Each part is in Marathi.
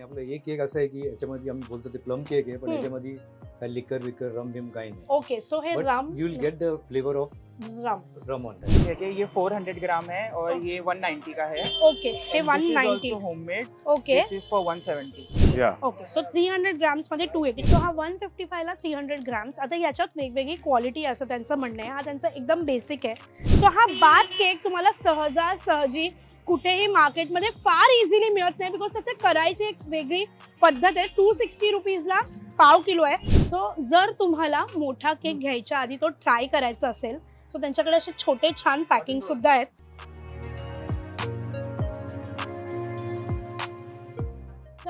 आणि आपलं एक केक असं आहे की याच्यामध्ये आम्ही बोलतो ते प्लम केक आहे पण हम्म. याच्यामध्ये काय लिकर विकर रम बिम काही नाही। ओके सो हे rum. You will get the flavour of rum rum on ठीक है ये 400 ग्राम है और ये 190 का है। ओके हे one ninety homemade okay this is for 170 Yeah. Okay so three hundred grams मध्ये टू एटी सो हा वन फिफ्टी फायला थ्री हंड्रेड ग्रॅम्स आता याच्यात वेगवेगळी क्वालिटी असं त्यांचं म्हणणं आहे. हा त्यांचा एकदम बेसिक आहे. सो हा बाथ केक तुम्हाला सहजासहजी कुठेही मार्केटमध्ये फार इझिली मिळत नाही बिकॉज त्याचे करायची एक वेगळी पद्धत आहे. टू सिक्स्टी रुपीजला पाव किलो आहे. सो जर तुम्हाला मोठा केक घ्यायच्या आधी तो ट्राय करायचा असेल सो त्यांच्याकडे असे छोटे छान पॅकिंग सुद्धा आहेत.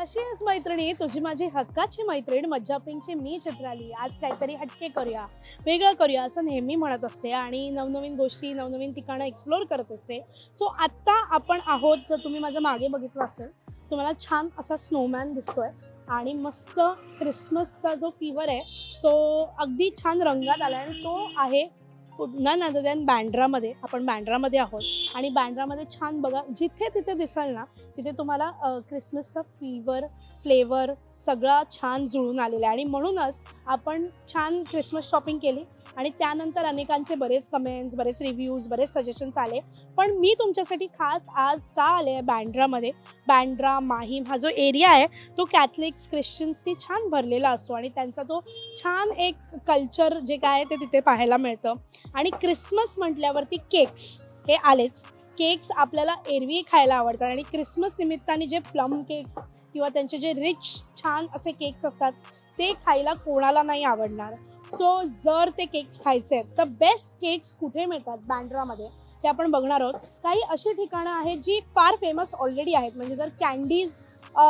कशी आहेस मैत्रिणी? तुझी माझी हक्काची मैत्रीण मज्जापिंगची मी चित्राली. आज काहीतरी हटके करूया. वेगळं करूया असं नेहमी म्हणत असते आणि नवनवीन गोष्टी नवनवीन ठिकाणं एक्सप्लोर करत असते. सो आत्ता आपण आहोत जर तुम्ही माझ्या मागे बघितलं असेल तुम्हाला छान असा स्नोमॅन दिसतोय आणि मस्त क्रिसमसचा जो फिवर आहे तो अगदी छान रंगात आला आणि तो आहे ना अदर दॅन बँड्रामध्ये आपण बँड्रामध्ये आहोत. आणि बँड्रामध्ये छान बघा जिथे तिथे दिसाल ना तिथे तुम्हाला क्रिसमसचा फीवर फ्लेवर सगळा छान जुळून आलेला आहे. आणि म्हणूनच आपण छान क्रिसमस शॉपिंग केली आणि त्यानंतर अनेकांचे बरेच कमेंट्स बरेच रिव्ह्यूज बरेच सजेशन्स आले. पण मी तुमच्यासाठी खास आज का आले आहे बँड्रामध्ये बँड्रा माहीम हा जो एरिया आहे तो कॅथलिक्स ख्रिश्चन्सनी छान भरलेला असतो आणि त्यांचा तो छान एक कल्चर जे काय आहे ते तिथे पाहायला मिळतं. आणि क्रिसमस म्हटल्यावरती केक्स हे आलेच. केक्स आपल्याला एरवी खायला आवडतात आणि क्रिसमस निमित्ताने जे प्लम केक्स किंवा त्यांचे जे रिच छान असे केक्स असतात ते खायला कोणाला नाही आवडणार. सो जर ते केक्स खायचे आहेत तर बेस्ट केक्स कुठे मिळतात बँड्रामध्ये ते आपण बघणार आहोत. काही अशी ठिकाणं आहेत जी फार फेमस ऑलरेडी आहेत. म्हणजे जर कॅन्डीज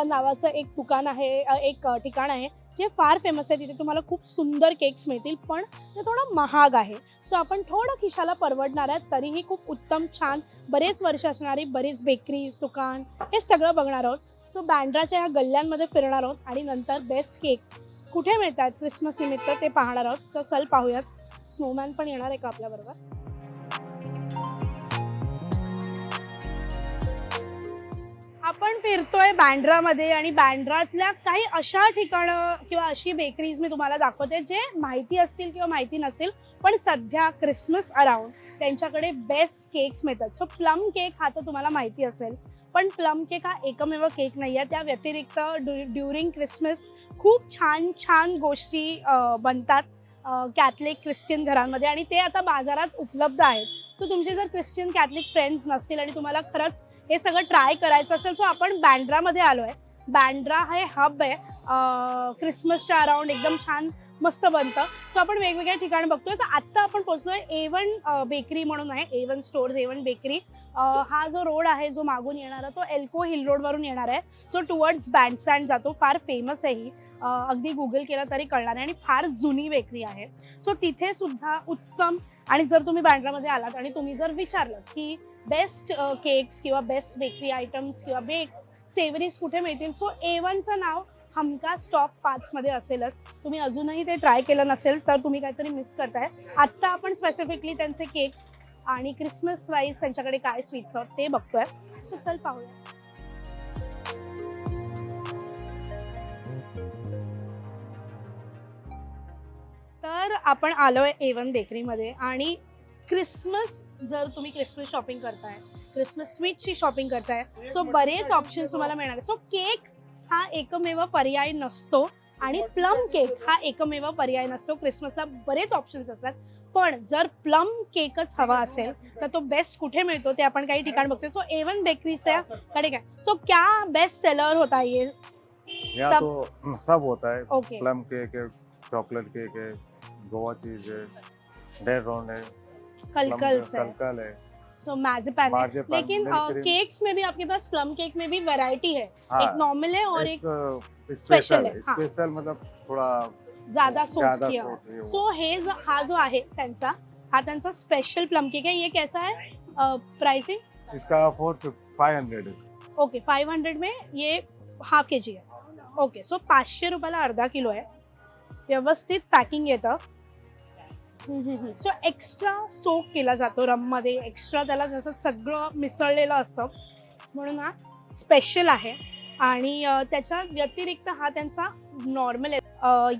नावाचं एक दुकान आहे एक ठिकाण आहे जे फार फेमस आहे तिथे तुम्हाला खूप सुंदर केक्स मिळतील पण ते थोडं महाग आहे. सो आपण थोडं खिशाला परवडणार आहेत तरीही खूप उत्तम छान बरेच वर्ष असणारी बरीच बेकरीज दुकान हे सगळं बघणार आहोत. सो बँड्राच्या ह्या गल्ल्यांमध्ये फिरणार आहोत आणि नंतर बेस्ट केक्स कुठे मिळतात? क्रिसमस निमित्त ते पाहणार आहोत. तर चल पाहूयात. स्नोमॅन पण येणार आहे का आपल्याबरोबर आपण फिरतोय बँड्रामध्ये आणि बँड्रातल्या काही अशा ठिकाणं किंवा अशी बेकरीज मी तुम्हाला दाखवते जे माहिती असतील किंवा माहिती नसेल पण सध्या क्रिसमस अराउंड त्यांच्याकडे बेस्ट केक्स मिळतात. सो प्लम केक हा तर तुम्हाला माहिती असेल. पण प्लम केक हा एकमेव केक नाही आहे त्या व्यतिरिक्त ड्युरिंग क्रिसमस खूप छान छान गोष्टी बनतात कॅथलिक ख्रिश्चन घरांमध्ये आणि ते आता बाजारात उपलब्ध आहेत. सो तुमचे जर ख्रिश्चन कॅथलिक फ्रेंड्स नसतील आणि तुम्हाला खरंच हे सगळं ट्राय करायचं असेल सो आपण बँड्रामध्ये आलो आहे बँड्रा हे हब आहे. क्रिसमसच्या अराउंड एकदम छान मस्त बनतं. सो आपण वेगवेगळ्या ठिकाणी बघतोय. तर आत्ता आपण पोहोचलोय ए वन बेकरी म्हणून आहे. A one stores A one bakery हा जो रोड आहे जो मागून येणारा तो एल्को हिल रोडवरून येणार आहे. सो टुवर्ड्स बँडस्टँड जातो. फार फेमस आहे ही. अगदी गुगल केलं तरी कळणार आहे. आणि फार जुनी बेकरी आहे. सो तिथे सुद्धा उत्तम. आणि जर तुम्ही बँड्रामध्ये आलात आणि तुम्ही जर विचारलं की बेस्ट केक्स किंवा बेस्ट बेकरी आयटम्स किंवा बेक सेवरीज कुठे मिळतील? सो ए वनचं नाव हमखास टॉप पाचमध्ये असेलच. तुम्ही अजूनही ते ट्राय केलं नसेल तर तुम्ही काहीतरी मिस करताय. आत्ता आपण स्पेसिफिकली त्यांचे केक्स आणि क्रिसमस वाईज त्यांच्याकडे काय स्वीट्स आहेत ते बघतोय. सो चल पाहूया. तर आपण आलोय ए वन बेकरीमध्ये आणि क्रिसमस जर तुम्ही क्रिसमस शॉपिंग करताय क्रिसमस स्वीटची शॉपिंग करताय सो बरेच ऑप्शन तुम्हाला मिळणार. सो केक हा एकमेव पर्याय नसतो आणि प्लम केक हा एकमेव पर्याय नसतो. क्रिसमसला बरेच ऑप्शन्स असतात. पण जर प्लम केकच हवा असेल तर तो बेस्ट कुठे मिळतो ते आपण काही ठिकाण बघतोय. सो एवन बेकरीच्या कडे काय सो क्या बेस्ट सेलर होता ये? सब- तो सब होता है. ओके प्लम केक है चॉकलेट केक है गोवा चीज है डेड है कलकल्स है कलकल है. सो मैजिपैन है लेकिन केक्स में भी आपके पास प्लम केक में भी वैरायटी है। हाँ, एक नॉर्मल है और एक special special है है, हाँ। स्पेशल मतलब थोड़ा ज़्यादा सोच किया। सो हे हा जो आहे त्यांचा हा त्यांचा स्पेशल प्लम केक आहे ये कैसा है? प्राइसिंग इसका फोर फाइव हंड्रेड है। ओके फाइव हंड्रेड में ये हाफ़ के जी आहे ओके सो पाचशे रुपयाला अर्धा किलो आहे व्यवस्थित पॅकिंग येतं। सो एक्स्ट्रा सोक केला जातो रममध्ये. एक्स्ट्रा त्याला जसं सगळं मिसळलेलं असतं. म्हणून हा स्पेशल आहे. आणि त्याच्या व्यतिरिक्त हा त्यांचा नॉर्मल आहे.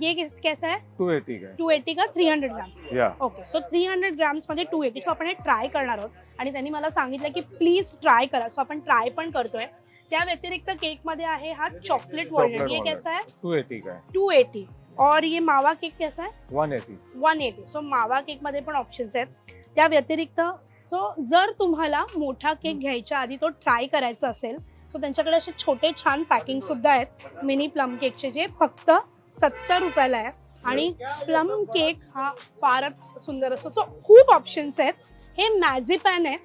ये कैस- है? टू एटी का? टू एटी का थ्री हंड्रेड ग्राम्स या ओके सो थ्री हंड्रेड ग्राम्समध्ये टू एटी सो आपण हे ट्राय करणार आहोत. आणि त्यांनी मला सांगितलं की प्लीज ट्राय करा. सो आपण ट्राय पण करतोय. त्या व्यतिरिक्त केकमध्ये आहे हा चॉकलेट Chocolate ये walnut. कैसा है? टू एटी का? टू एटी और ये मावा केक कैसा है? One eighty. One eighty. So mawa केकमध्ये पण ऑप्शन्स आहेत. त्या व्यतिरिक्त सो जर तुम्हाला मोठा केक घ्यायच्या आधी तो ट्राय करायचा असेल सो त्यांच्याकडे असे छोटे छान पॅकिंग सुद्धा आहेत. मिनी प्लम केकचे जे फक्त सत्तर रुपयाला आहे. आणि प्लम केक हा फारच सुंदर असतो. सो खूप ऑप्शन्स आहेत. हे मॅझिपॅन आहे.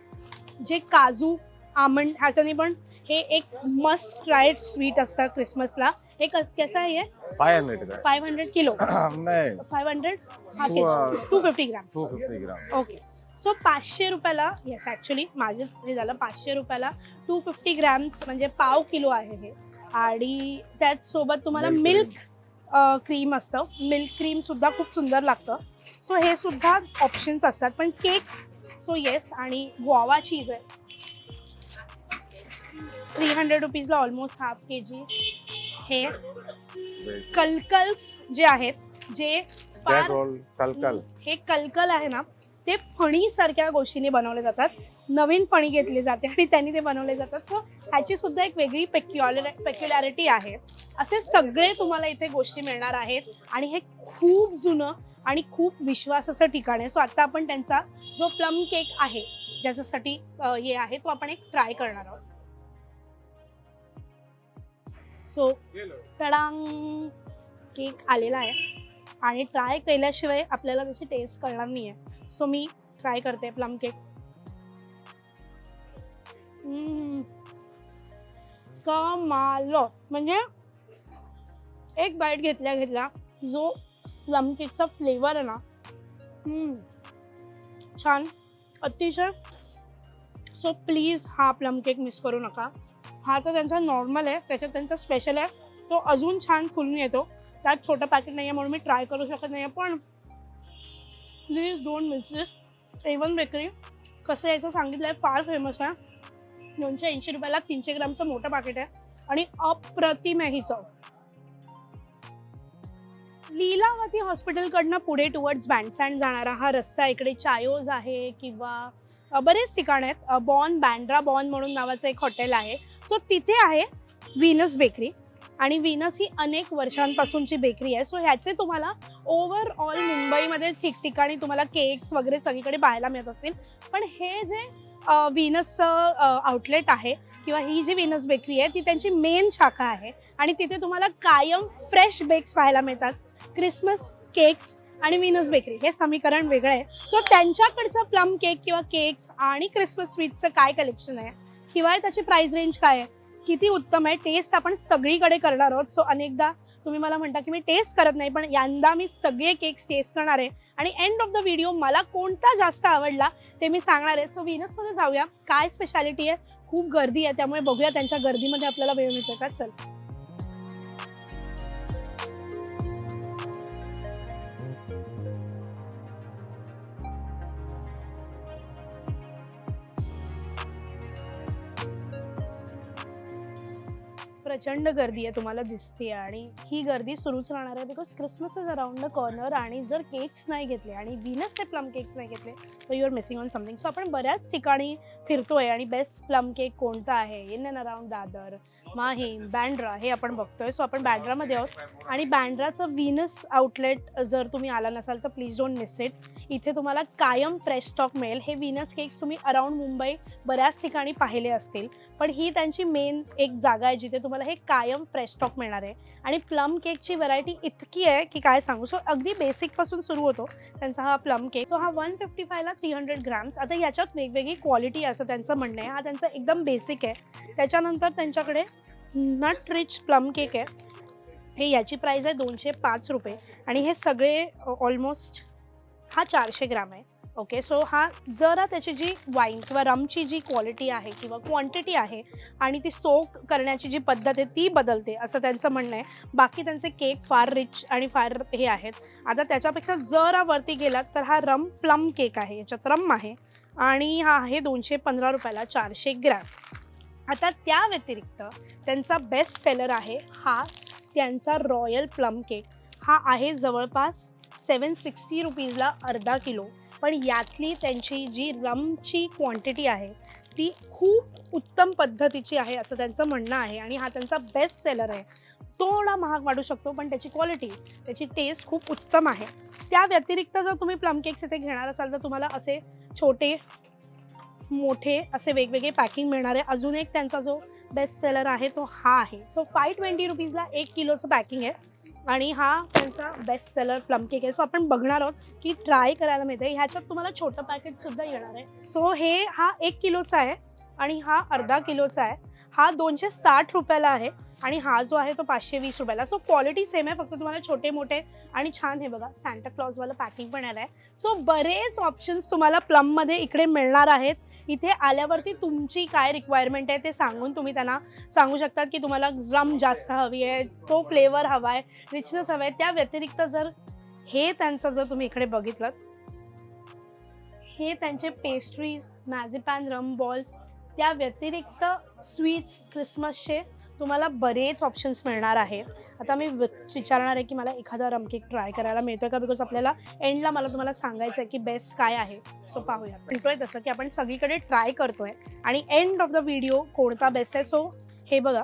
जे काजू आमंड ह्याच्याने पण हे एक मस्ट ट्रायड स्वीट असतं क्रिसमसला. हे कस कसं आहे five hundred five hundred kilo. नहीं. फाईव्ह हंड्रेड हा KG two fifty gram two fifty gram okay so पाचशे रुपयाला येस ॲक्च्युली माझेच हे झालं पाचशे रुपयाला टू फिफ्टी ग्रॅम्स म्हणजे पाव किलो आहे हे. आणि त्याचसोबत तुम्हाला Milk मिल्क क्रीम असतं. मिल्क क्रीम सुद्धा खूप सुंदर लागतं. सो हे सुद्धा ऑप्शन्स असतात. पण केक्स सो येस आणि गोवा चीज आहे. थ्री हंड्रेड रुपीजला ऑलमोस्ट हाफ के जी हे कलकल्स जे आहेत जे डेड फार रोल कल कल हे कलकल आहे ना ते फणी सारख्या गोष्टीने बनवले जातात. नवीन फणी घेतली जाते आणि त्यांनी ते बनवले जातात. सो ह्याची सुद्धा एक वेगळी पेक्युलर पेक्युलॅरिटी आहे. असे सगळे तुम्हाला इथे गोष्टी मिळणार आहेत. आणि हे खूप जुनं आणि खूप विश्वासाचं ठिकाण आहे. सो आता आपण त्यांचा जो प्लम केक आहे ज्याच्यासाठी हे आहे तो आपण एक ट्राय करणार आहोत. सो तडांग केक आलेला आहे. आणि ट्राय केल्याशिवाय आपल्याला त्याची टेस्ट कळणार नाही आहे सो मी ट्राय करते प्लम केक कमाल. म्हणजे एक बाईट घेतल्या घेतला जो प्लम केकचा फ्लेवर आहे ना छान. अतिशय. सो प्लीज हा प्लम केक मिस करू नका. हा तर त्यांचा नॉर्मल आहे त्याच्यात त्यांचा स्पेशल आहे. तो अजून छान खुलून येतो. त्यात छोटं पॅकेट नाही आहे म्हणून मी ट्राय करू शकत नाही आहे पण please don't miss this A one bakery कसं यायचं सांगितलं आहे फार फेमस आहे. दोनशे ऐंशी रुपयाला तीनशे ग्रामचं मोठं पाकिट आहे. आणि अप्रतिम आहे ही चव. लीलावती हॉस्पिटलकडनं पुढे टुवर्ड्स बँडसँड जाणारा हा रस्ता इकडे चायोज आहे किंवा बरेच ठिकाण आहेत. बॉन बँड्रा बॉन म्हणून नावाचं एक हॉटेल आहे. सो तिथे आहे व्हीनस बेकरी आणि व्हीनस ही अनेक वर्षांपासूनची बेकरी आहे. सो ह्याचे तुम्हाला ओव्हरऑल मुंबईमध्ये ठिकठिकाणी तुम्हाला केक्स वगैरे सगळीकडे पाहायला मिळत असतील पण हे जे व्हीनसचं आउटलेट आहे किंवा ही जी व्हीनस बेकरी आहे ती त्यांची मेन शाखा आहे. आणि तिथे तुम्हाला कायम फ्रेश बेक्स पाहायला मिळतात. क्रिसमस केक्स आणि व्हीनस बेकरी हे समीकरण वेगळं आहे. सो त्यांच्याकडचं प्लम केक किंवा केक्स आणि क्रिसमस स्वीटचं काय कलेक्शन आहे? किंवा त्याची प्राइस रेंज काय आहे? किती उत्तम आहे? टेस्ट आपण सगळीकडे करणार आहोत. सो अनेकदा तुम्ही मला म्हणता की मी टेस्ट करत नाही पण यंदा मी सगळे केक्स टेस्ट करणार आहे. आणि एंड ऑफ द व्हिडिओ मला कोणता जास्त आवडला ते मी सांगणार आहे. सो व्हीनसमध्ये जाऊया. काय स्पेशालिटी आहे? खूप गर्दी आहे. त्यामुळे बघूया त्यांच्या गर्दीमध्ये आपल्याला वेळ मिळतो का? चल. प्रचंड गर्दी आहे तुम्हाला दिसते आणि ही गर्दी सुरूच राहणार आहे because Christmas is around the corner आणि जर केक्स नाही घेतले आणि व्हीनसचे प्लम केक्स नाही घेतले तर you are missing on something so आपण बऱ्याच ठिकाणी फिरतोय आणि बेस्ट प्लम केक कोणता आहे? In and around Dadar Mahim Bandra हे आपण बघतोय. सो आपण बँड्रामध्ये आहोत. आणि बँड्राचं विनस आउटलेट जर तुम्ही आला नसाल तर प्लीज डोंट मिस इट इथे तुम्हाला कायम फ्रेश स्टॉक मिळेल. हे विनस केक्स तुम्ही अराउंड मुंबई बऱ्याच ठिकाणी पाहिले असतील. पण ही त्यांची मेन एक जागा आहे जिथे तुम्हाला हे कायम फ्रेश स्टॉक मिळणार आहे. आणि प्लम केकची व्हरायटी इतकी आहे की काय सांगू? सो अगदी बेसिकपासून सुरू होतो त्यांचा हा प्लम केक सो हा वन फिफ्टी फायला थ्री हंड्रेड ग्रॅम्स आता याच्यात वेगवेगळी क्वालिटी असते. असं त्यांचं म्हणणं आहे. हा त्यांचा एकदम बेसिक आहे. त्याच्यानंतर त्यांच्याकडे नट रिच प्लम केक आहे. हे याची प्राईस आहे दोनशे पाच रुपये. आणि हे सगळे ऑलमोस्ट हा चारशे ग्राम आहे. ओके सो हा जरा त्याची जी वाईन किंवा रमची जी क्वालिटी आहे किंवा क्वांटिटी आहे आणि ती सोक करण्याची जी पद्धत आहे ती बदलते असं त्यांचं म्हणणं आहे. बाकी त्यांचे केक फार रिच आणि फार हे आहेत. आता त्याच्यापेक्षा जरा वरती गेलात तर हा रम प्लम केक आहे. याच्यात रम आहे. आणि हा आहे दोनशे पंधरा रुपयाला चारशे ग्रॅम. आता त्या व्यतिरिक्त त्यांचा बेस्ट सेलर आहे हा त्यांचा रॉयल प्लम केक हा आहे जवळपास सेवन सिक्स्टी रुपीजला अर्धा किलो. पण यातली त्यांची जी रमची क्वांटिटी आहे ती खूप उत्तम पद्धतीची आहे असं त्यांचं म्हणणं आहे आणि हा त्यांचा बेस्ट सेलर आहे. थोडा महाग वाढू शकतो पण त्याची क्वालिटी त्याची टेस्ट खूप उत्तम आहे. त्या व्यतिरिक्त जर तुम्ही प्लम केक्स इथे घेणार असाल तर तुम्हाला असे छोटे मोठे असे वेगवेगळे पॅकिंग मिळणार. आहे अजून एक त्यांचा जो बेस्ट सेलर आहे तो हा आहे. सो फाय ट्वेंटी रुपीजला एक किलोचं पॅकिंग आहे. आणि हा त्यांचा बेस्ट सेलर प्लम केक आहे. सो आपण बघणार आहोत की ट्राय करायला मिळते ह्याच्यात तुम्हाला छोटं पॅकेट सुद्धा येणार आहे. सो हे हा एक किलोचा आहे. आणि हा अर्धा किलोचा आहे. हा दोनशे साठ रुपयाला आहे. आणि हा जो आहे तो पाचशे वीस रुपयाला. सो क्वालिटी सेम आहे फक्त तुम्हाला छोटे मोठे आणि छान हे बघा सॅन्टा क्लॉजवालं पॅकिंग पण आलं आहे. सो बरेच ऑप्शन्स तुम्हाला प्लममध्ये इकडे मिळणार आहेत. इथे आल्यावरती तुमची काय रिक्वायरमेंट आहे ते सांगून तुम्ही त्यांना सांगू शकतात की तुम्हाला रम जास्त हवी आहे तो फ्लेवर हवा आहे रिचनेस हवा आहे. त्या व्यतिरिक्त जर हे त्यांचं जर तुम्ही इकडे बघितलं हे त्यांचे पेस्ट्रीज मॅझिपॅन रम बॉल्स त्या व्यतिरिक्त स्वीट्स क्रिसमसचे तुम्हाला बरेच ऑप्शन्स मिळणार आहे. आता मी वि- विचारणार आहे की मला एखादा रमकेक ट्राय करायला मिळतोय का? बिकॉज आपल्याला एंडला मला तुम्हाला सांगायचं आहे की बेस्ट काय आहे सो पाहूया म्हणतोय तसं की आपण सगळीकडे ट्राय करतोय आणि एंड ऑफ द व्हिडिओ कोणता बेस्ट आहे? सो हे बघा.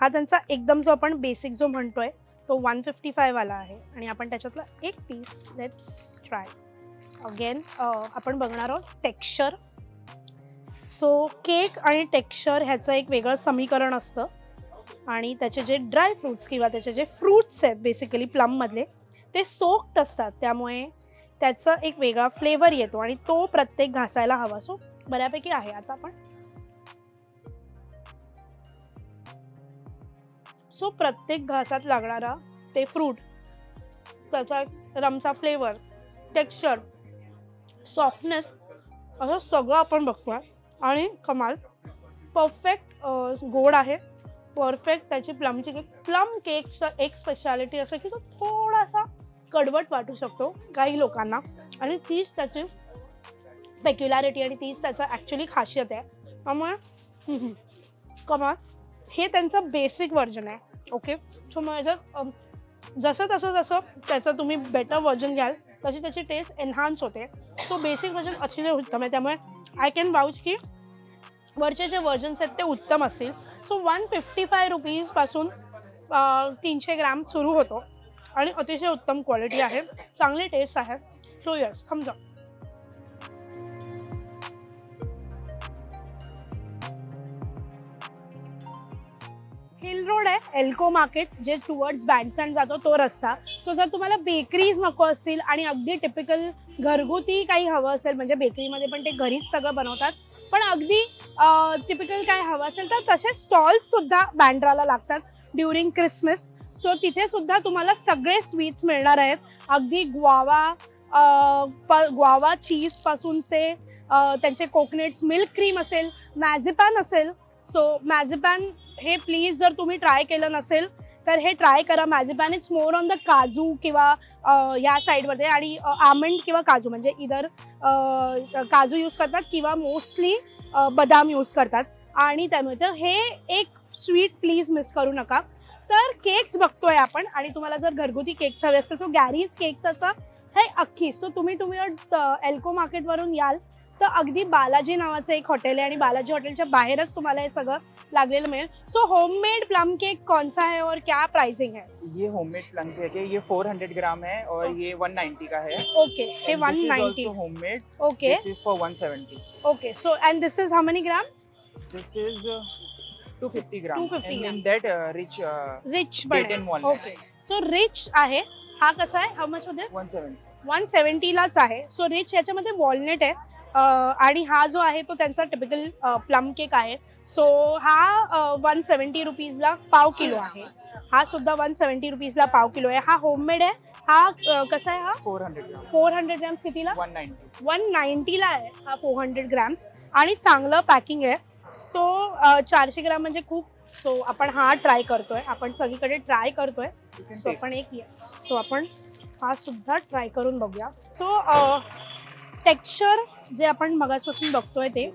हा त्यांचा एकदम जो आपण बेसिक जो म्हणतोय तो वन फिफ्टी फायवाला आहे. आणि आपण त्याच्यातला एक पीस लेट्स ट्राय अगेन आपण बघणार आहोत टेक्स्चर सो केक आणि टेक्स्चर ह्याचं एक वेगळं समीकरण असतं. आणि त्याचे जे ड्राय फ्रूट्स किंवा त्याचे जे फ्रूट्स आहेत बेसिकली प्लममधले ते सोक्ट असतात. त्यामुळे त्याचा एक वेगळा फ्लेवर येतो आणि तो प्रत्येक घासायला हवा. सो बऱ्यापैकी आहे. आता आपण सो प्रत्येक घासात लागणारा ते फ्रूट त्याचा रमचा फ्लेवर टेक्स्चर सॉफ्टनेस असं सगळं आपण बघतो आहे आणि कमाल परफेक्ट गोड आहे. परफेक्ट त्याची प्लमची केक प्लम केकचं एक स्पेशालिटी असं की तो थोडासा कडवट वाटू शकतो काही लोकांना. आणि तीच त्याची पेक्युलॅरिटी आणि तीच त्याचं ॲक्च्युली खासियत आहे. त्यामुळे कमा हे त्यांचं बेसिक व्हर्जन आहे. ओके सो मग याच्यात जसं तसं जसं त्याचं तुम्ही बेटर व्हर्जन घ्याल. तशी त्याची टेस्ट एन्हान्स होते. सो बेसिक व्हर्जन अतिशय उत्तम आहे. त्यामुळे आय कॅन वाउच की वरचे जे व्हर्जन्स आहेत ते उत्तम असतील. सो वन फिफ्टी फाय रुपीजपासून तीनशे ग्रॅम सुरू होतो. आणि अतिशय उत्तम क्वालिटी आहे. चांगली टेस्ट आहे. सो यस समजा हिल रोड आहे एल्को मार्केट जे टुवर्ड्स बँडसँड जातो तो रस्ता. सो जर तुम्हाला बेकरीज नको असतील आणि अगदी टिपिकल घरगुती काही हवं असेल म्हणजे बेकरीमध्ये पण ते घरीच सगळं बनवतात. पण अगदी टिपिकल काय हवं असेल तर तसे स्टॉल्स सुद्धा बँड्राला लागतात ड्युरिंग क्रिसमस सो तिथे सुद्धा तुम्हाला सगळे स्वीट्स मिळणार आहेत. अगदी ग्वावा प- ग्वावा चीज पासूनचे त्यांचे कोकोनट्स मिल्क क्रीम असेल मॅझिपॅन असेल. सो मॅझिपॅन हे प्लीज जर तुम्ही ट्राय केलं नसेल तर हे ट्राय करा. Marzipan it's more on the kaju किंवा या साईडमध्ये आणि आमंड किंवा काजू. म्हणजे इधर काजू यूज करतात किंवा मोस्टली बदाम यूज करतात. आणि त्यामुळे तर हे एक स्वीट प्लीज मिस करू नका. तर केक्स बघतोय आपण आणि तुम्हाला जर घरगुती केक्स हवे असतील तर गॅरीज केक्स असं हे अख्खी. सो तुम्ही तुम्ही एल्को मार्केटवरून याल. तर अगदी बालाजी नावाचं एक हॉटेल आहे आणि बालाजी हॉटेलच्या बाहेरच तुम्हाला हे सगळं लागलेलं मिळेल. सो होममेड प्लम केक कौन सा है और क्या प्राइसिंग है ये होममेड प्लम केक है ये 400 ग्राम है और ये 190 का है. ओके हे one ninety homemade okay this is for 170 okay so and this is how many grams this is 250 gram 250 and gram. in that uh, rich uh, rich and walnut. Okay so rich आहे. हा कसा आहे? हाऊ मच दिस 170 वन सेवन्टीलाच आहे. सो रिच याच्यामध्ये वॉलनट आहे. आणि हा जो आहे तो त्यांचा टिपिकल प्लम केक आहे. सो हा वन सेवन्टी रुपीजला पाव किलो आहे. हा सुद्धा वन सेवन्टी रुपीजला पाव किलो आहे. हा होममेड आहे. हा कसा आहे हा? 400 ग्राम फोर हंड्रेड ग्रॅम्स कितीला? 190 वन नाईन्टीला आहे हा फोर हंड्रेड ग्रॅम्स आणि चांगलं पॅकिंग आहे. सो चारशे ग्राम म्हणजे खूप. सो आपण हा ट्राय करतोय. आपण सगळीकडे ट्राय करतोय. सो आपण एक येस सो आपण हा सुद्धा ट्राय करून बघूया. सो टेक्स्चर जे आपण मगासपासून बघतोय ते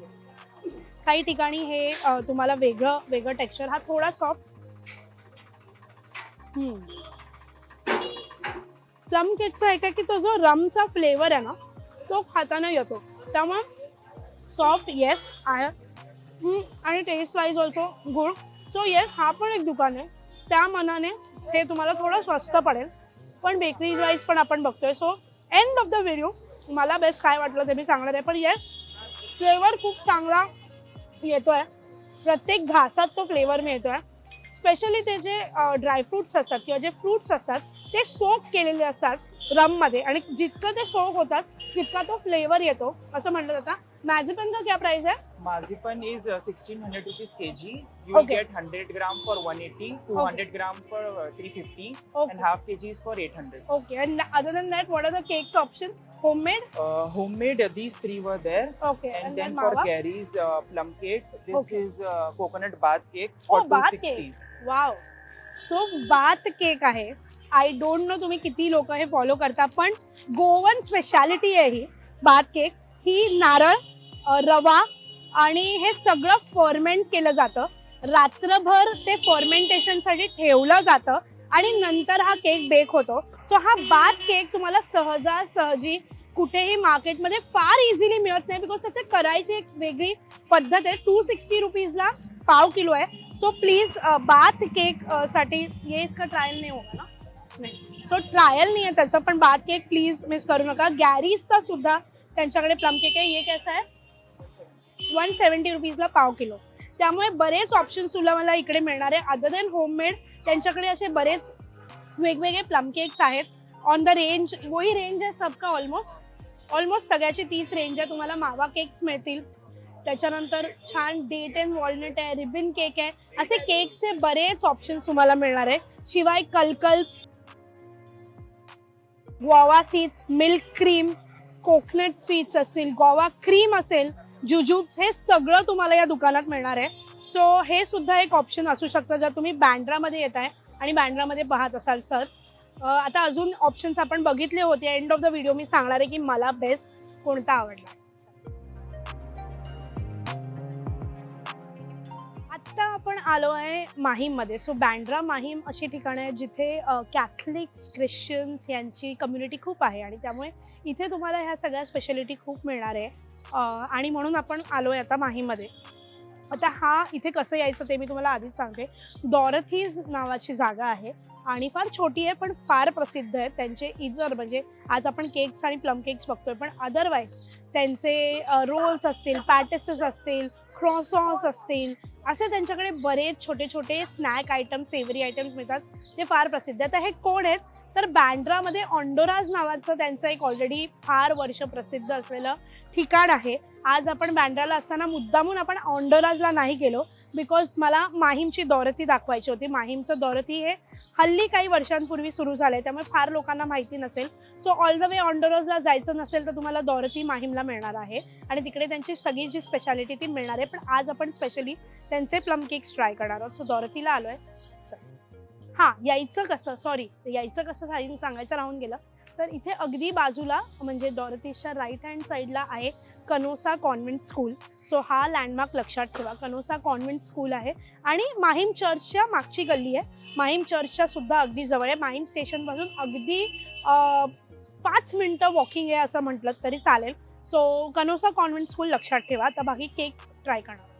काही ठिकाणी हे तुम्हाला वेगळं वेगळं टेक्स्चर हा थोडा सॉफ्ट प्लम केकचा एक आहे की तो जो रमचा फ्लेवर आहे ना तो खाताना येतो. त्यामुळे सॉफ्ट येस आहे. आणि taste wise also good so yes हा पण एक दुकान आहे. त्या मनाने हे तुम्हाला थोडं स्वस्त पडेल. पण बेकरी वाईज पण आपण बघतोय. So end of the video मला बेस्ट काय वाटलं ते मी सांगणार आहे. पण येस फ्लेवर खूप चांगला येतोय. प्रत्येक घासात तो फ्लेवर मिळतोय. स्पेशली ते जे ड्रायफ्रुट्स असतात किंवा जे फ्रुट्स असतात ते सोक केलेले असतात रममध्ये. आणि जितकं ते सोक होतात तितका तो फ्लेवर येतो. असं म्हटलं जातं. मॅझिपन का क्या प्राइस है Marzipan is uh, 1600 rupees kg. You will Okay. get 100 gram for 180, 200 gram for uh, 350, and okay half kg is for 800. Okay and other than that what R the cakes option homemade Uh, homemade, uh, these three were there. Okay And and then then for मावा Gary's uh, plum cake, this Okay. is uh, coconut bath cake for Oh, bath 260. Wow so baath cake आहे आय डोंट नो तुम्ही किती लोक हे फॉलो करता पण गोवन स्पेशालिटी आहे ही बात केक ही नारळ अ, रवा आणि हे सगळं फॉर्मेंट केलं जातं. रात्रभर ते फॉर्मेंटेशनसाठी ठेवलं जातं आणि नंतर हा केक बेक होतो. सो हा बात केक तुम्हाला सहजासहजी कुठेही मार्केटमध्ये फार इझिली मिळत नाही बिकॉज त्याचे करायची एक वेगळी पद्धत आहे. टू सिक्स्टी रुपीजला पाव किलो आहे. सो प्लीज बाथ केकसाठी ये इसका ट्रायल नाही होगा ना? नाही. सो ट्रायल नाही आहे त्याचं पण बाथ केक प्लीज मिस करू नका. गॅरीजचा सुद्धा त्यांच्याकडे प्लम केक आहे. ये कसा आहे वन सेवन्टी रुपीजला पाव किलो. त्यामुळे बरेच ऑप्शन्स तुला मला इकडे मिळणार आहे. अदर दॅन होममेड त्यांच्याकडे असे बरेच वेगवेगळे प्लम केक्स आहेत. ऑन द रेंज वही रेंज आहे सबका ऑलमोस्ट ऑलमोस्ट सगळ्याची तीच रेंज आहे. तुम्हाला मावा केक्स मिळतील. त्याच्यानंतर छान डेट अँड वॉलनट आहे रिबन केक आहे. असे केकचे बरेच ऑप्शन्स तुम्हाला मिळणार आहे. शिवाय kulkuls Goa seeds milk cream coconut sweets असतील गोवा क्रीम असेल जुजूब्स हे सगळं तुम्हाला या दुकानात मिळणार आहे. सो हे सुद्धा एक ऑप्शन असू शकतं जर तुम्ही बँड्रामध्ये येत आहे आणि बँड्रामध्ये पाहत असाल सर आता अजून ऑप्शन्स आपण बघितले होते. एंड ऑफ द व्हिडिओ मी सांगणार आहे की मला बेस्ट कोणता आवडला. आलो आहे माहीममध्ये. सो बँड्रा माहीम अशी ठिकाणं आहे जिथे कॅथलिक्स ख्रिश्चन्स यांची कम्युनिटी खूप आहे आणि त्यामुळे इथे तुम्हाला ह्या सगळ्या स्पेशालिटी खूप मिळणार आहे. आणि म्हणून आपण आलो आहे आता माहीममध्ये. आता हा इथे कसं यायचं ते मी तुम्हाला आधीच सांगते. डॉरथीज नावाची जागा आहे आणि फार छोटी आहे पण फार प्रसिद्ध आहे. त्यांचे इतर म्हणजे आज आपण केक्स आणि प्लम केक्स बघतोय पण अदरवाईज त्यांचे रोल्स असतील पॅटेसेस असतील क्रॉसॉन्स असतील असे त्यांच्याकडे बरेच छोटे छोटे स्नॅक आयटम्स सेवरी आयटम्स मिळतात जे फार प्रसिद्ध आहेत. तर हे कोण आहेत? तर बँड्रामध्ये ऑन्डोराज नावाचं त्यांचं एक ऑलरेडी फार वर्ष प्रसिद्ध असलेलं ठिकाण आहे. आज आपण बँड्राला असताना मुद्दामून आपण ऑन्डोराजला नाही गेलो बिकॉज मला माहीमची दौरती दाखवायची होती. माहीमचं दौरती हे हल्ली काही वर्षांपूर्वी सुरू झालं आहे त्यामुळे फार लोकांना माहिती नसेल. सो ऑल द वे ऑन्डोराजला जायचं नसेल तर तुम्हाला दौरती माहीमला मिळणार आहे आणि तिकडे त्यांची सगळी जी स्पेशालिटी ती मिळणार आहे. पण आज आपण स्पेशली त्यांचे प्लम केक्स ट्राय करणार आहोत. सो दौरतीला आलो आहे हां यायचं कसं? सॉरी यायचं कसं सांगायचं राहून गेलं. तर इथे अगदी बाजूला म्हणजे डॉरतीच्या राईट हँड साईडला आहे. Canossa convent school. सो हा लँडमार्क लक्षात ठेवा. कनोसा कॉन्व्हेंट स्कूल आहे आणि माहीम चर्चच्या मागची गल्ली आहे. माहीम चर्चच्या सुद्धा अगदी जवळ आहे. माहीम स्टेशनपासून अगदी पाच मिनटं वॉकिंग आहे असं म्हटलं तरी चालेल. सो कनोसा कॉन्व्हेंट स्कूल लक्षात ठेवा. आता बाकी केक्स ट्राय करणार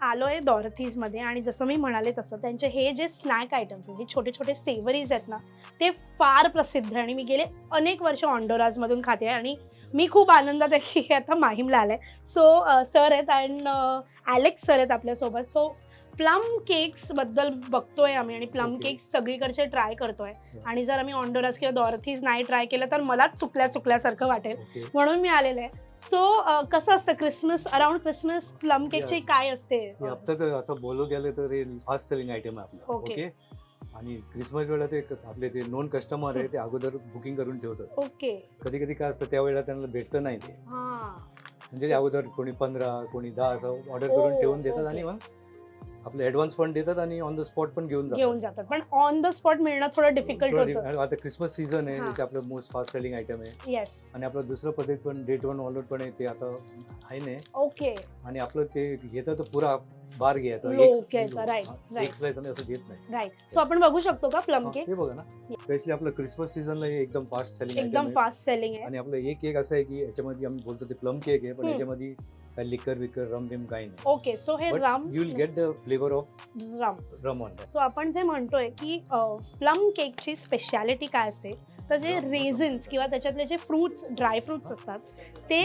आलो आहे डॉरथीजमध्ये आणि जसं मी म्हणाले तसं त्यांचे हे जे स्नॅक आयटम्स आहेत हे छोटे छोटे सेवरीज आहेत ना ते फार प्रसिद्ध आहे. आणि मी गेले अनेक वर्ष ऑन्डोराजमधून खाते आहे आणि मी खूप आनंदात आहे की आता माहीमला आलं आहे सो सर आहेत अँड ॲलेक्स सर आहेत आपल्यासोबत. सो प्लम केक्सबद्दल बघतोय आम्ही आणि प्लम. केक्स सगळीकडचे ट्राय करतोय. आणि जर आम्ही ऑन्डोराज किंवा डॉरथीज नाही ट्राय केलं तर मलाच चुकल्या चुकल्यासारखं वाटेल म्हणून मी आलेले आहे. सो कसं असतं क्रिसमस अराउंड क्रिसमस प्लम केकची काय असते? हे तर असं बोलू गेलं तर हे फास्ट सेलिंग आयटम आहे आपलं. ओके आणि क्रिसमस वेळेला ते आपले जे नोन कस्टमर आहे ते अगोदर बुकिंग करून ठेवतात. ओके कधी कधी काय असतं त्यावेळेला त्यांना भेटतं नाही ते. हा. म्हणजे अगोदर कोणी पंधरा कोणी दहा असं ऑर्डर करून Oh, ठेवून देतात okay. आणि मग आपलं ऍडव्हान्स पण देतात आणि ऑन द स्पॉट पण घेऊन घेऊन जातात. पण ऑन द स्पॉट मिळणं थोडं डिफिकल्ट होतं. आता क्रिसमस सीझन आहे. ते आपलं मोस्ट फास्ट सेलिंग आयटम आहे. येस आणि आपलं दुसरं पद्धत पण डेट वन वॉलेट पण आहे ते आता आहे नाही ओके आणि आपलं ते घेतं तर पुरा बार घ्यायचा. असं घेत नाही. राईट सो आपण बघू शकतो का प्लम केक हे बघा ना. स्पेशली आपलं क्रिसमस सीझनला एकदम फास्ट सेलिंग एकदम फास्ट सेलिंग आहे. आणि आपलं एक केक असं आहे की याच्यामध्ये आम्ही बोलतो ते प्लम केक आहे पण. याच्यामध्ये लिकर विकर रम बिम काही नाही. ओके सो हे But rum you will get the flavour of rum rum on so आपण जे म्हणतोय की प्लम केकची स्पेशालिटी काय असते तर जे रेझिन्स किंवा त्याच्यातले जे फ्रुट्स ड्राय फ्रुट्स असतात ते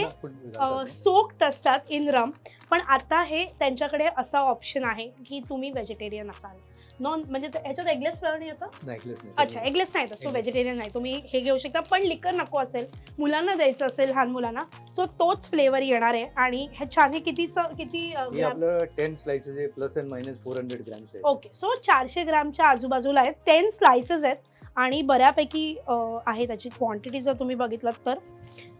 सोक्ड असतात इन रम पण आता हे त्यांच्याकडे असा ऑप्शन आहे की तुम्ही व्हेजिटेरियन असाल. नॉन म्हणजे ते- ह्याच्यात एगलेस फ्लेवर नाही येतं नेकलेस अच्छा एगलेस नाही तर सो Eggless. व्हेजिटेरियन नाही. तुम्ही हे घेऊ शकता. पण लिकर नको असेल मुलांना द्यायचं असेल लहान मुलांना सो तोच फ्लेवर येणार आहे. आणि हे छान हे किती किती अ, हे ग्रॅम? आपलं टेन स्लाइसेस आहे plus and minus four hundred grams आहे. ओके सो चारशे ग्रामच्या आजूबाजूला आहेत. टेन स्लायसेस आहेत. आणि बऱ्यापैकी अ, आहे त्याची क्वांटिटी जर तुम्ही बघितलं तर.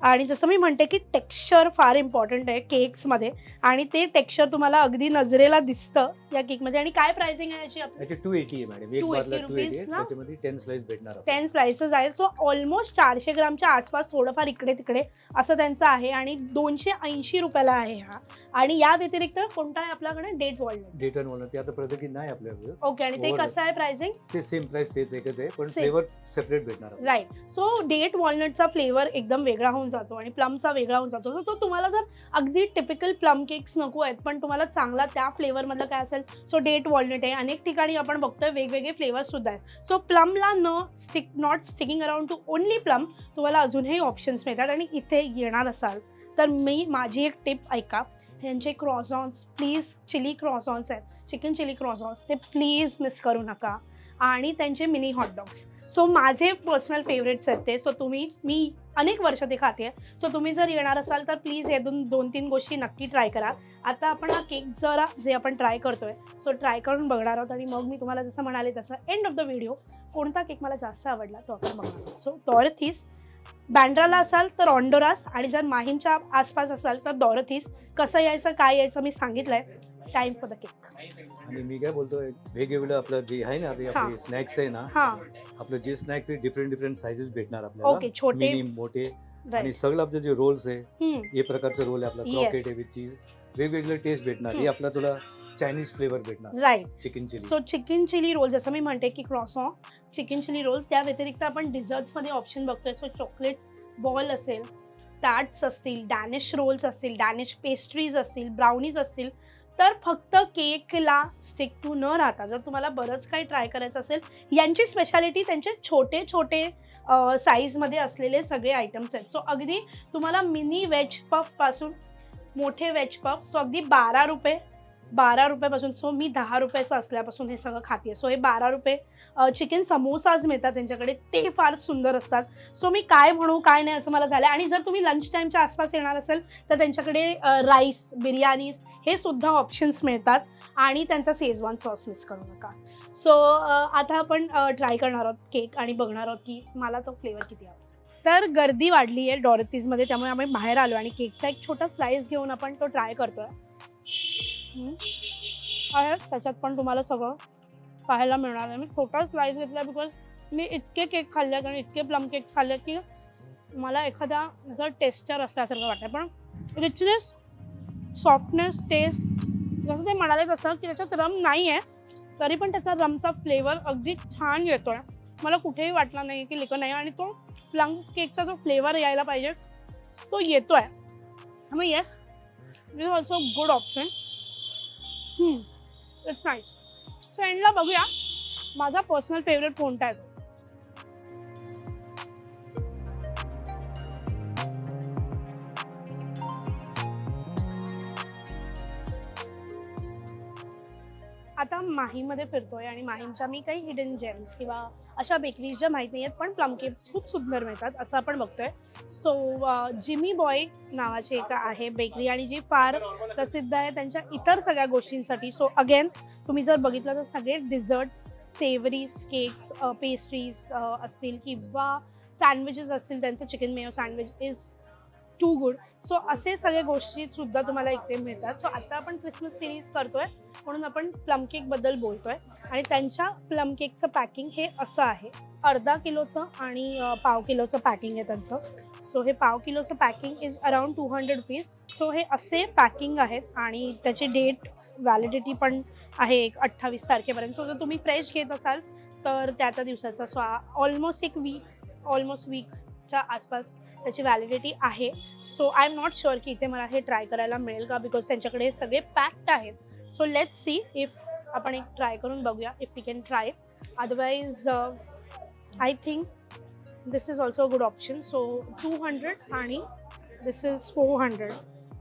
आणि जसं मी म्हणते की टेक्स्चर फार इम्पॉर्टंट आहे केक्समध्ये आणि ते टेक्स्चर तुम्हाला अगदी नजरेला दिसतं या केकमध्ये आणि काय प्राइसिंग आहे याची याचे टू एटी आहे मॅडम एक 280 बारला टू एटी आहे. ना? टेन स्लाइस भेटणार. टेन स्लायसेस आहेत सो ऑलमोस्ट चारशे ग्रामच्या आसपास थोडंफार इकडे तिकडे असं त्यांचं आहे. आणि दोनशे ऐंशी रुपयाला आहे हा. आणि या व्यतिरिक्त कोणता आहे आपल्याकडे? Date walnut date one walnut ते आता प्रत्येकी नाही आपल्याकडे. ओके आणि ते. कसं आहे प्राइसिंग ते सेम प्राइस तेच एकच आहे पण. फ्लेवर सेपरेट भेटणार. राईट सो डेट वॉलनटचा फ्लेवर एकदम वेगळा होऊन जातो आणि प्लमचा वेगळा होऊन जातो. सो तो तुम्हाला जर अगदी टिपिकल प्लम केक्स नको आहेत पण तुम्हाला चांगला त्या फ्लेवरमधलं काय असेल सो डेट वॉलनट आहे. अनेक ठिकाणी आपण बघतोय वेगवेगळे फ्लेवर्ससुद्धा आहेत. सो प्लमला न stick not sticking around to only plum तुम्हाला अजूनही ऑप्शन्स मिळतात आणि इथे येणार असाल. तर मी माझी एक टिप ऐका. ह्यांचे क्रॉझॉन्स प्लीज चिली क्रॉझॉन्स आहेत. चिकन चिली क्रॉझॉन्स ते प्लीज मिस करू नका. आणि त्यांचे मिनी हॉटडॉग्स सो माझे पर्सनल फेवरेट्स आहेत ते. सो तुम्ही मी अनेक वर्ष ते खाते. सो तुम्ही जर येणार असाल तर प्लीज हे दोन दोन तीन गोष्टी नक्की ट्राय करा. आता आपण हा केक जरा जे आपण ट्राय करतोय सो ट्राय करून बघणार आहोत आणि मग मी तुम्हाला जसं म्हणाले तसं एंड ऑफ द व्हिडिओ कोणता केक मला जास्त आवडला तो आपण बघणार सो दॉरथीस बँड्राला असाल तर ऑन्डोरास आणि जर माहीमच्या आसपास असाल तर दॉरथीस कसं यायचं काय यायचं मी सांगितलंय. टाइम फॉर द केक आणि मी काय बोलतोय वेगवेगळं आपलं जे आहे ना ते. आपले स्नॅक्स आहे ना हां. आपलं जे स्नॅक्स आहे डिफरंट डिफरंट सायझेस भेटणार आपल्याला. ओके छोटे. मिनी मोठे. आणि राईट सगळं आपलं जे रोल्स आहे हे प्रकारचं रोल आहे आपला. Yes. क्रॉकेट आहे विथ चीज वेगवेगळे टेस्ट भेटणार. हे हम्म. आपला तुला चायनीज फ्लेवर भेटणार. Right chicken chilli so chicken chilli roll जसं मी म्हणते की क्रॉसॉ चिकन चिली रोल्स त्या व्यतिरिक्त आपण डिझर्ट्समध्ये ऑप्शन बघतोय. सो चॉकलेट बॉल असेल टार्ट्स असतील डॅनिश रोल्स असतील डॅनिश पेस्ट्रीज असतील ब्राउनीज असतील तर फक्त केकला स्टिक टू न राहता जर तुम्हाला बरंच काही ट्राय करायचं असेल यांची स्पेशालिटी त्यांचे छोटे छोटे साईजमध्ये असलेले सगळे आयटम्स आहेत. सो अगदी तुम्हाला मिनी वेज पफपासून मोठे वेज पफ सो अगदी बारा रुपये बारा रुपयापासून सो मी दहा रुपयाचं असल्यापासून हे सगळं खाते सो हे बारा रुपये चिकन समोसाज मिळतात त्यांच्याकडे ते फार सुंदर असतात. सो मी काय म्हणू काय नाही असं मला झालं आणि जर तुम्ही लंच टाईमच्या आसपास येणार असेल तर त्यांच्याकडे राईस बिर्याणीज हे सुद्धा ऑप्शन्स मिळतात. आणि त्यांचा सेजवान सॉस मिस करू नका. सो आता आपण ट्राय करणार आहोत केक आणि बघणार आहोत की मला तो फ्लेवर किती आवडतो. तर गर्दी वाढली आहे डॉरतीजमध्ये त्यामुळे आम्ही बाहेर आलो आणि केकचा एक छोटा स्लाइस घेऊन आपण तो ट्राय करतोय. आहे त्याच्यात पण तुम्हाला सगळं पाहायला मिळणार आहे मी छोटा स्लाइस घेतला बिकॉज मी इतके केक खाल्ले आणि इतके प्लम केक खाल्ले की मला एखादा जर टेस्टर असल्यासारखं वाटतं पण रिचनेस सॉफ्टनेस टेस्ट जसं ते म्हणाले तसं की त्याच्यात रम नाही आहे तरी पण त्याचा रमचा फ्लेवर अगदी छान येतो आहे मला कुठेही वाटला नाही की लिकं नाही आणि तो प्लम केकचा जो फ्लेवर यायला पाहिजे तो येतो आहे मग yes this also good option it's nice so एंडला बघूया. माझा पर्सनल फेवरेट कोणता आहे आता माहीमध्ये फिरतोय आणि माहीमच्या मी काही हिडन जेम्स किंवा अशा बेकरीज ज्या माहीत नाही आहेत पण प्लम केक्स खूप सुंदर मिळतात असं आपण बघतोय. सो जिमी बॉय नावाची एक आहे बेकरी आणि जी फार प्रसिद्ध आहे त्यांच्या इतर सगळ्या गोष्टींसाठी. सो अगेन तुम्ही जर बघितलं तर सगळे डिझर्ट्स सेवरीज केक्स पेस्ट्रीज असतील किंवा सँडविचेस असतील त्यांचं chicken mayo sandwich is too good so असे सगळे गोष्टी सुद्धा तुम्हाला इथे मिळतात. सो आता आपण क्रिसमस सिरीज करतोय म्हणून आपण प्लम केकबद्दल बोलतोय. आणि त्यांच्या प्लम केकचं पॅकिंग हे असं आहे. अर्धा किलोचं आणि पाव किलोचं पॅकिंग आहे त्यांचं. सो हे पाव किलोचं packing is around two hundred rupees so हे असे पॅकिंग आहेत आणि त्याची डेट व्हॅलिडिटी पण आहे एक अठ्ठावीस तारखेपर्यंत. सो जर तुम्ही फ्रेश घेत असाल तर त्या त्या दिवसाचा सो ऑलमोस्ट एक वीक ऑलमोस्ट वीकच्या आसपास त्याची व्हॅलिडिटी आहे. So I am not sure की इथे मला हे ट्राय करायला मिळेल का बिकॉज त्यांच्याकडे हे सगळे पॅक्ड आहेत. सो लेट सी इफ आपण एक ट्राय करून बघूया if you can try otherwise I think this is also good option so two hundred आणि दिस इज फोर हंड्रेड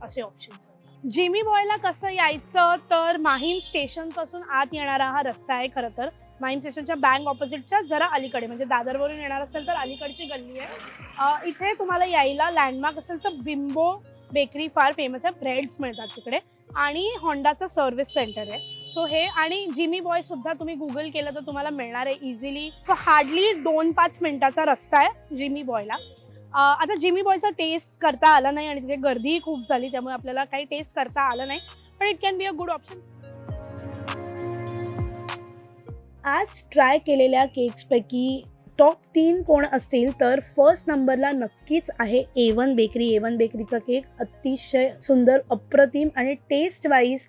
असे ऑप्शन्स जिमी बॉयला कसं यायचं? तर माहीम स्टेशनपासून आत येणारा हा रस्ता आहे खरं तर. माहीम स्टेशनच्या बँक ऑपोजिटच्या जरा अलीकडे. म्हणजे दादरवरून येणार असेल तर अलीकडची गल्ली आहे. इथे तुम्हाला यायला लँडमार्क असेल तर बिंबो बेकरी फार फेमस आहे. ब्रेड्स मिळतात तिकडे. आणि होंडाचं सर्व्हिस सेंटर आहे. सो हे आणि जिमी बॉय सुद्धा तुम्ही गुगल केलं तर तुम्हाला मिळणार आहे इझिली हार्डली दोन पाच मिनिटाचा रस्ता आहे जिमी बॉयला आता जिमी बॉयचा टेस्ट करता आला नाही आणि तिथे गर्दीही खूप झाली त्यामुळे आपल्याला काही टेस्ट करता आलं नाही. पण it can be a good option आज ट्राय केलेल्या केक्सपैकी टॉप तीन कोण असतील तर फर्स्ट नंबरला नक्कीच आहे A one bakery A one बेकरीचा केक अतिशय सुंदर अप्रतिम आणि टेस्ट वाईज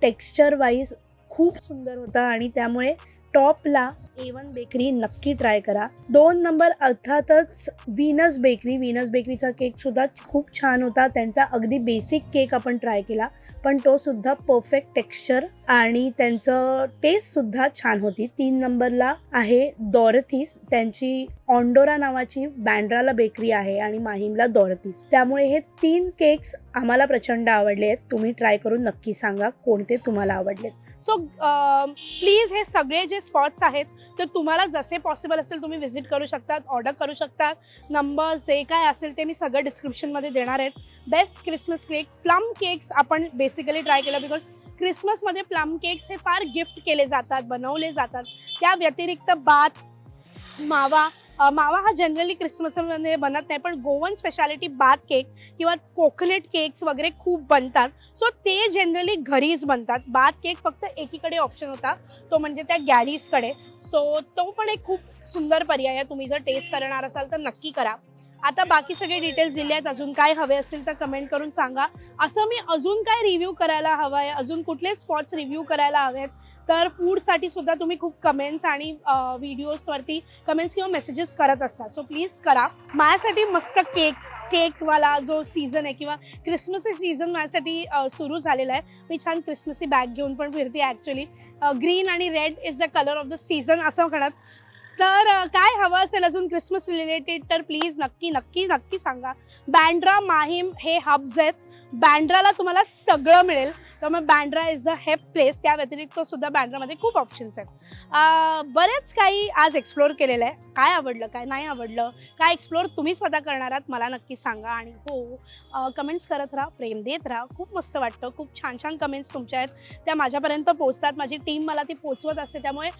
टेक्स्चर वाईज खूप सुंदर होता आणि त्यामुळे टॉपला ए वन बेकरी नक्की ट्राय करा. दोन नंबर अर्थातच विनस बेकरी विनस बेकरीचा केक सुद्धा खूप छान होता. त्यांचा अगदी बेसिक केक आपण ट्राय केला. पण तो सुद्धा परफेक्ट टेक्स्चर आणि त्यांचं टेस्ट सुद्धा छान होती. तीन नंबरला आहे दॉरथीस त्यांची ऑन्डोरा नावाची बँड्राला बेकरी आहे आणि माहीमला दॉरथीस त्यामुळे हे तीन केक्स आम्हाला प्रचंड आवडले आहेत तुम्ही ट्राय करून नक्की सांगा कोणते तुम्हाला आवडलेत. सो प्लीज um, हे सगळे जे स्पॉट्स आहेत ते तुम्हाला जसे पॉसिबल असेल तुम्ही व्हिजिट करू शकतात ऑर्डर करू शकतात. नंबर जे काय असेल ते मी सगळं डिस्क्रिप्शनमध्ये देणार आहेत best Christmas cake plum cakes आपण बेसिकली ट्राय केलं बिकॉज क्रिसमसमध्ये प्लम केक्स हे फार गिफ्ट केले जातात बनवले जातात. त्या व्यतिरिक्त बात मावा मावा हा जनरली क्रिसमसमध्ये बनत नाही पण गोवन स्पेशालिटी बात केक किंवा कोकोनट केक्स वगैरे खूप बनतात. सो ते जनरली घरीच बनतात. बात केक फक्त एकीकडे ऑप्शन होता. तो म्हणजे त्या गॅरीजकडे. सो तो पण एक खूप सुंदर पर्याय आहे. तुम्ही जर टेस्ट करणार असाल तर नक्की करा. आता बाकी सगळे डिटेल्स दिले आहेत. अजून काय हवे असेल तर कमेंट करून सांगा. असं मी अजून काय रिव्ह्यू करायला हवं आहे? अजून कुठले स्पॉट्स रिव्ह्यू करायला हवेत? तर फूडसाठी सुद्धा तुम्ही खूप कमेंट्स आणि व्हिडिओजवरती कमेंट्स किंवा मेसेजेस करत असतात सो प्लीज करा. माझ्यासाठी मस्त केक केकवाला जो सीझन आहे किंवा क्रिसमसी सीझन माझ्यासाठी सुरू झालेला आहे. मी छान क्रिसमसी बॅग घेऊन पण फिरते ॲक्च्युली ग्रीन आणि red is the colour of the season असं म्हणत. तर काय हवं असेल अजून क्रिसमस रिलेटेड तर प्लीज नक्की नक्की नक्की सांगा. बँड्रा माहीम हे हब्स आहेत. बँड्राला तुम्हाला सगळं मिळेल. त्यामुळे Bandra is a hep place त्या व्यतिरिक्त सुद्धा बँड्रामध्ये खूप ऑप्शन्स आहेत. बरेच काही आज एक्सप्लोअर केलेलं आहे. काय आवडलं काय नाही आवडलं काय एक्सप्लोअर तुम्ही स्वतः करणार आहात मला नक्की सांगा. आणि हो कमेंट्स करत राहा प्रेम देत राहा. खूप मस्त वाटतं. खूप छान छान कमेंट्स तुमच्या आहेत. त्या माझ्यापर्यंत पोचतात माझी टीम मला ती पोचवत असते. त्यामुळे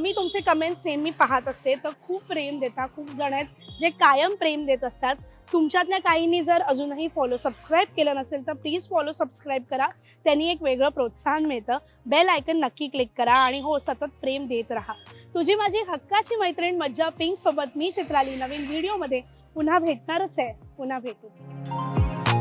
मी तुमचे कमेंट्स नेहमी पाहत असते. तर खूप प्रेम देता. खूप जण आहेत जे कायम प्रेम देत असतात. तुमच्यातल्या काहींनी जर अजूनही फॉलो सबस्क्राईब केलं नसेल तर प्लीज फॉलो सबस्क्राईब करा. त्यांनी एक वेगळं प्रोत्साहन मिळतं. बेल आयकन नक्की क्लिक करा आणि हो सतत प्रेम देत राहा. तुझी माझी हक्काची मैत्रीण मज्जा पिंक सोबत मी चित्राली नवीन व्हिडिओमध्ये पुन्हा भेटणारच आहे. पुन्हा भेटूच.